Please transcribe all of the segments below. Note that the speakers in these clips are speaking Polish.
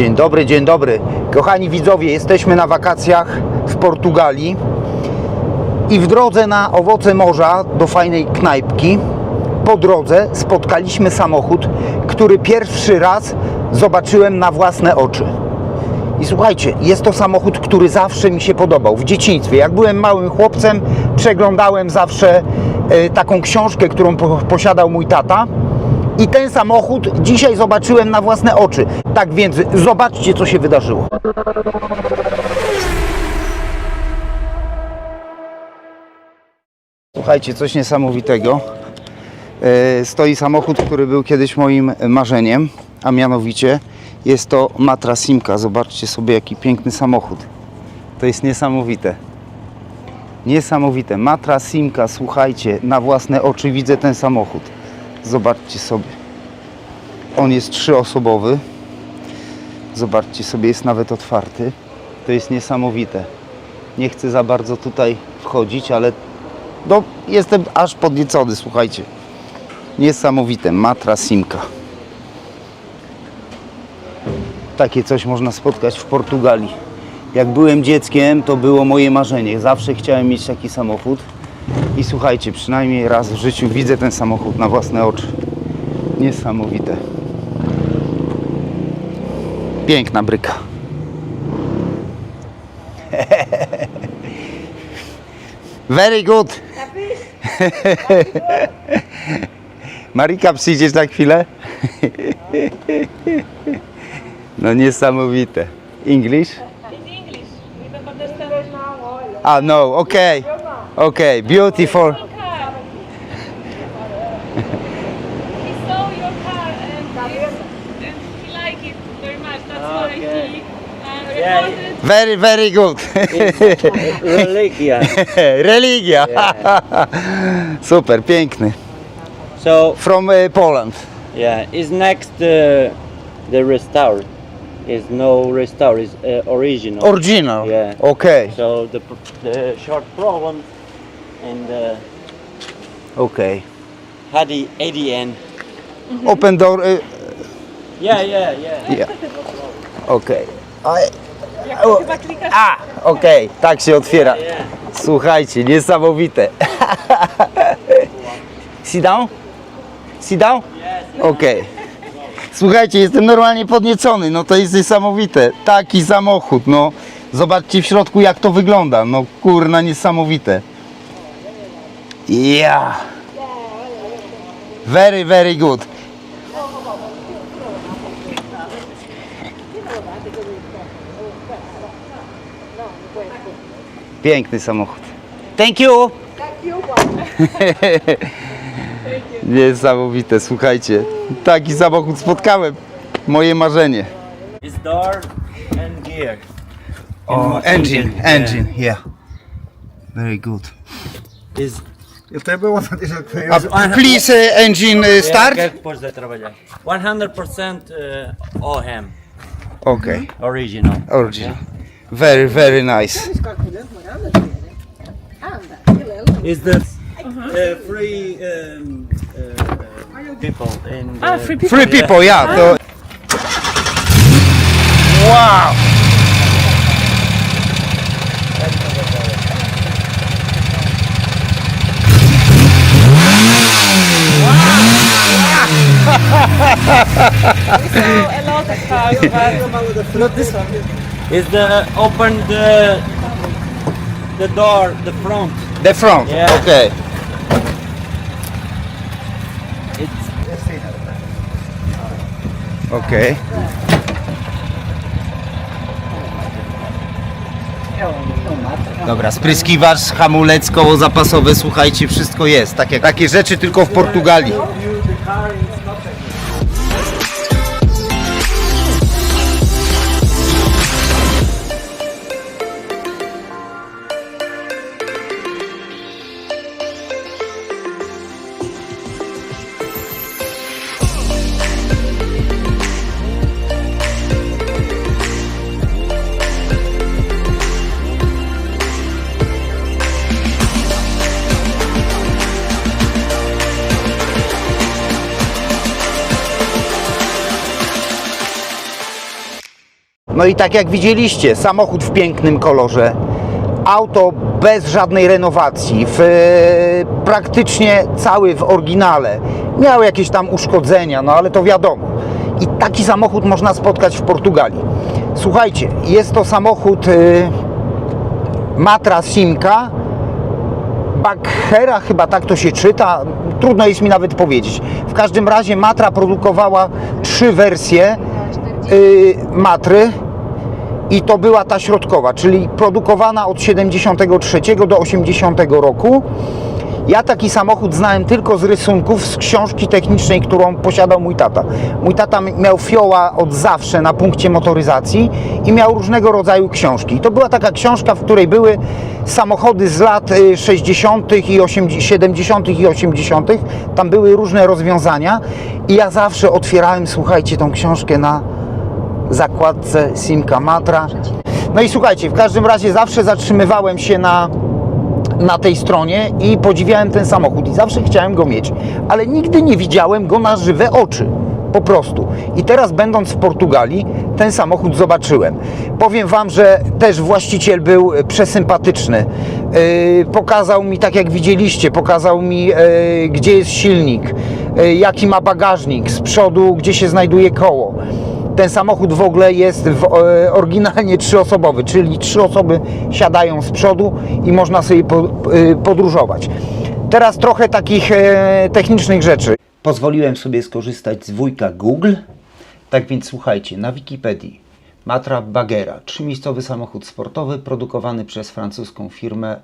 Dzień dobry, dzień dobry. Kochani widzowie, jesteśmy na wakacjach w Portugalii i w drodze na owoce morza do fajnej knajpki po drodze spotkaliśmy samochód, który pierwszy raz zobaczyłem na własne oczy. I słuchajcie, jest to samochód, który zawsze mi się podobał w dzieciństwie. Jak byłem małym chłopcem, przeglądałem zawsze e, taką książkę, którą po, posiadał mój tata. I ten samochód dzisiaj zobaczyłem na własne oczy. Tak więc zobaczcie, co się wydarzyło. Słuchajcie, coś niesamowitego. E, Stoi samochód, który był kiedyś moim marzeniem, a mianowicie jest to Matra Simca. Zobaczcie sobie, jaki piękny samochód. To jest niesamowite. Niesamowite. Matra Simca, słuchajcie, na własne oczy widzę ten samochód. Zobaczcie sobie. On jest trzyosobowy. Zobaczcie sobie, jest nawet otwarty. To jest niesamowite. Nie chcę za bardzo tutaj wchodzić, ale no, jestem aż podniecony, słuchajcie. Niesamowite. Matra Simca. Takie coś można spotkać w Portugalii. Jak byłem dzieckiem, to było moje marzenie. Zawsze chciałem mieć taki samochód. I słuchajcie, przynajmniej raz w życiu widzę ten samochód na własne oczy. Niesamowite. Piękna bryka. Very good. Marika, przyjdziesz na chwilę? No niesamowite. English? In English, we don't understand. Ah, no, okay. Okay, beautiful. Car. he saw your car and, he- and he liked it very much. That's why he uh, Yeah. recorded. Very, very good. Religia. Religia. Super, piękny. So From uh, Poland. yeah, is next uh, the restore. Is no restore. Is uh, original. Original. Yeah. Okay. so the pr- the short problem and uh, Okay. had the ADN. Open door. Uh, Yeah, yeah, yeah. yeah. Okay. I, Jak chyba klikasz a, okej, tak się otwiera. Yeah. Słuchajcie, niesamowite. Sit down? Sit down? Okej. Słuchajcie, jestem normalnie podniecony, no to jest niesamowite. Taki samochód, no. Zobaczcie w środku jak to wygląda, no kurna, niesamowite. Yeah. Very, very good. Piękny samochód. Thank you. Niesamowite, słuchajcie. Taki samochód spotkałem. Moje marzenie. Is door and gear. O, engine, engine, yeah. Very good. Is Eu também vou fazer já Uh, please, uh, engine uh, start. Yeah, que pode trabalhar. 100% uh, OHM. Okay, Original. original. Very, very nice. Is the uh, free um, uh, people in Ah, free people. Free people, yeah. To... Wow. A lot of cars, but not this one. Is the open the the door, the front. The front. Yeah. Okay. It's Okay. Dobra, spryskiwacz, hamulec, koło zapasowe, słuchajcie, wszystko jest. Takie, takie rzeczy tylko w Portugalii. No i tak jak widzieliście, samochód w pięknym kolorze, auto bez żadnej renowacji, w, praktycznie cały w oryginale. Miał jakieś tam uszkodzenia, no ale to wiadomo. I taki samochód można spotkać w Portugalii. Słuchajcie, jest to samochód e, Matra Simca, Bakhera, chyba tak to się czyta, trudno jest mi nawet powiedzieć. W każdym razie Matra produkowała trzy wersje y, Matry i to była ta środkowa, czyli produkowana od 73 do 80 roku. Ja taki samochód znałem tylko z rysunków, z książki technicznej, którą posiadał mój tata. Mój tata miał fioła od zawsze na punkcie motoryzacji i miał różnego rodzaju książki. To była taka książka, w której były samochody z lat y, 60. i 80, 70. i 80. Tam były różne rozwiązania i ja zawsze otwierałem, słuchajcie, tą książkę na zakładce Simca Matra. No i słuchajcie, w każdym razie zawsze zatrzymywałem się na na tej stronie i podziwiałem ten samochód i zawsze chciałem go mieć, ale nigdy nie widziałem go na żywe oczy. Po prostu. I teraz będąc w Portugalii, ten samochód zobaczyłem. Powiem Wam, że też właściciel był przesympatyczny. Yy, pokazał mi, tak jak widzieliście, pokazał mi, yy, gdzie jest silnik, yy, jaki ma bagażnik, z przodu, gdzie się znajduje koło. Ten samochód w ogóle jest w, e, oryginalnie trzyosobowy, czyli trzy osoby siadają z przodu i można sobie po, e, podróżować. Teraz trochę takich e, technicznych rzeczy. Pozwoliłem sobie skorzystać z wujka Google. Tak więc słuchajcie, na Wikipedii Matra Bagera, trzymiejscowy samochód sportowy produkowany przez francuską firmę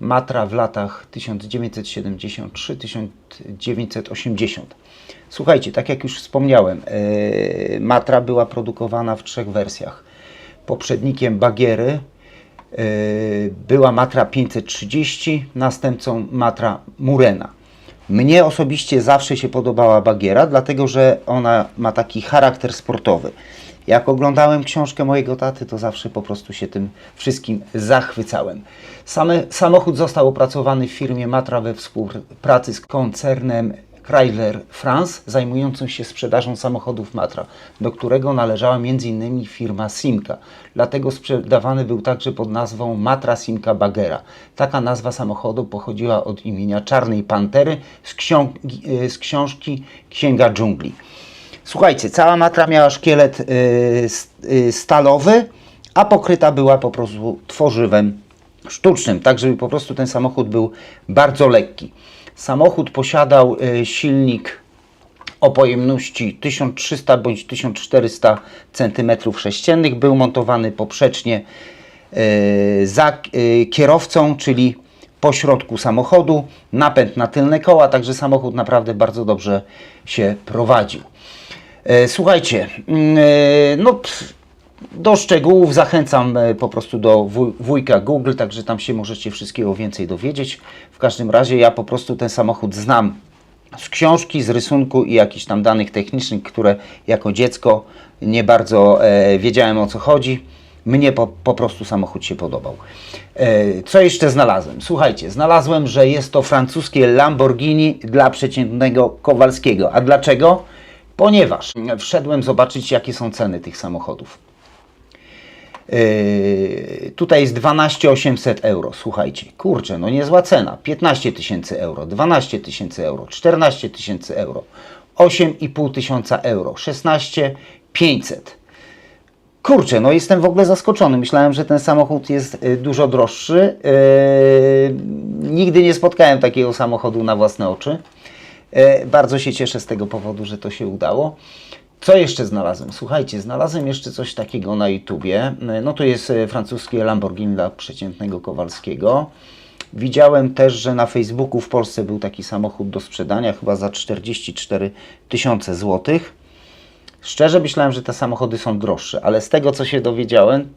Matra w latach 1973-1980. Słuchajcie, tak jak już wspomniałem, e, Matra była produkowana w trzech wersjach. Poprzednikiem Bagiery e, była Matra 530, następcą Matra Murena. Mnie osobiście zawsze się podobała Bagiera, dlatego że ona ma taki charakter sportowy. Jak oglądałem książkę mojego taty, to zawsze po prostu się tym wszystkim zachwycałem. Samy, samochód został opracowany w firmie Matra we współpracy z koncernem Chrysler France, zajmującym się sprzedażą samochodów Matra, do którego należała m.in. firma Simca. Dlatego sprzedawany był także pod nazwą Matra Simca Bagera. Taka nazwa samochodu pochodziła od imienia Czarnej Pantery z, z książki Księga Dżungli. Słuchajcie, cała matra miała szkielet y, y, stalowy, a pokryta była po prostu tworzywem sztucznym, tak żeby po prostu ten samochód był bardzo lekki. Samochód posiadał y, silnik o pojemności 1300 bądź 1400 cm3. Był montowany poprzecznie za kierowcą, czyli po środku samochodu, napęd na tylne koła, także samochód naprawdę bardzo dobrze się prowadził. E, Słuchajcie, mm, e, no do szczegółów zachęcam e, po prostu do wuj- wujka Google, także tam się możecie wszystkiego więcej dowiedzieć. W każdym razie ja po prostu ten samochód znam z książki, z rysunku i jakichś tam danych technicznych, które jako dziecko nie bardzo e, wiedziałem o co chodzi. Mnie po, po prostu samochód się podobał. E, co jeszcze znalazłem? Słuchajcie, znalazłem, że jest to francuskie Lamborghini dla przeciętnego Kowalskiego. A dlaczego? Ponieważ wszedłem zobaczyć, jakie są ceny tych samochodów. Yy, tutaj jest 12 800 euro. Słuchajcie, kurczę, no niezła cena. 15 tysięcy euro, 12 tysięcy euro, 14 tysięcy euro, 8,5 tysiąca euro, 16 500. Kurczę, no jestem w ogóle zaskoczony. Myślałem, że ten samochód jest y, dużo droższy. Yy, nigdy nie spotkałem takiego samochodu na własne oczy. Yy, bardzo się cieszę z tego powodu, że to się udało. Co jeszcze znalazłem? Słuchajcie, znalazłem jeszcze coś takiego na YouTubie. Yy, No to jest y, francuskie Lamborghini dla przeciętnego Kowalskiego. Widziałem też, że na Facebooku w Polsce był taki samochód do sprzedania, chyba za 44 tysiące złotych. Szczerze myślałem, że te samochody są droższe, ale z tego co się dowiedziałem,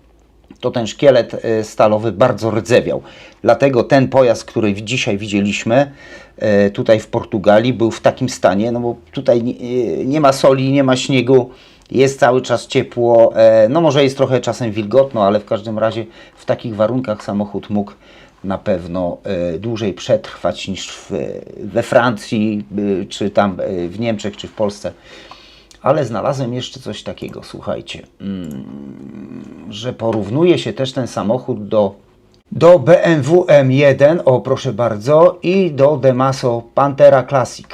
to ten szkielet e, stalowy bardzo rdzewiał. Dlatego ten pojazd, który dzisiaj widzieliśmy e, tutaj w Portugalii, był w takim stanie, no bo tutaj nie, e, nie ma soli, nie ma śniegu, jest cały czas ciepło, e, no może jest trochę czasem wilgotno, ale w każdym razie w takich warunkach samochód mógł na pewno e, dłużej przetrwać niż we Francji, czy tam e, w Niemczech, czy w Polsce. Ale znalazłem jeszcze coś takiego, słuchajcie. Mm, że porównuje się też ten samochód do, do BMW M1, o proszę bardzo, i do Demaso Pantera Classic.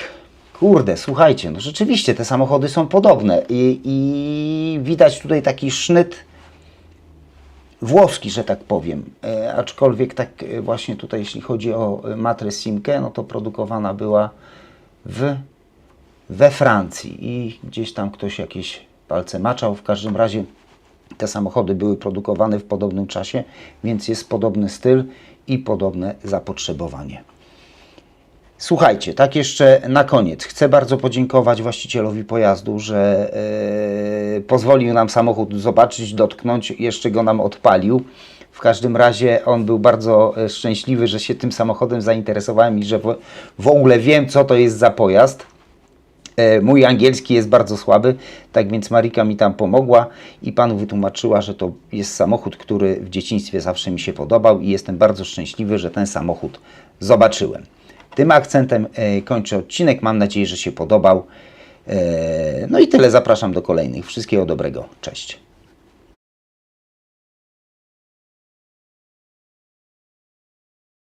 Kurde, słuchajcie, no rzeczywiście te samochody są podobne i, i widać tutaj taki sznyt włoski, że tak powiem. E, aczkolwiek tak e, właśnie tutaj, jeśli chodzi o e, matrę Simkę, no to produkowana była w, we Francji i gdzieś tam ktoś jakieś palce maczał. W każdym razie te samochody były produkowane w podobnym czasie, więc jest podobny styl i podobne zapotrzebowanie. Słuchajcie, tak jeszcze na koniec. Chcę bardzo podziękować właścicielowi pojazdu, że e, pozwolił nam samochód zobaczyć, dotknąć, jeszcze go nam odpalił. W każdym razie on był bardzo e, szczęśliwy, że się tym samochodem zainteresowałem i że w, w ogóle wiem, co to jest za pojazd. E, Mój angielski jest bardzo słaby, tak więc Marika mi tam pomogła i panu wytłumaczyła, że to jest samochód, który w dzieciństwie zawsze mi się podobał i jestem bardzo szczęśliwy, że ten samochód zobaczyłem. Tym akcentem e, kończę odcinek. Mam nadzieję, że się podobał. E, No i tyle. Zapraszam do kolejnych. Wszystkiego dobrego. Cześć.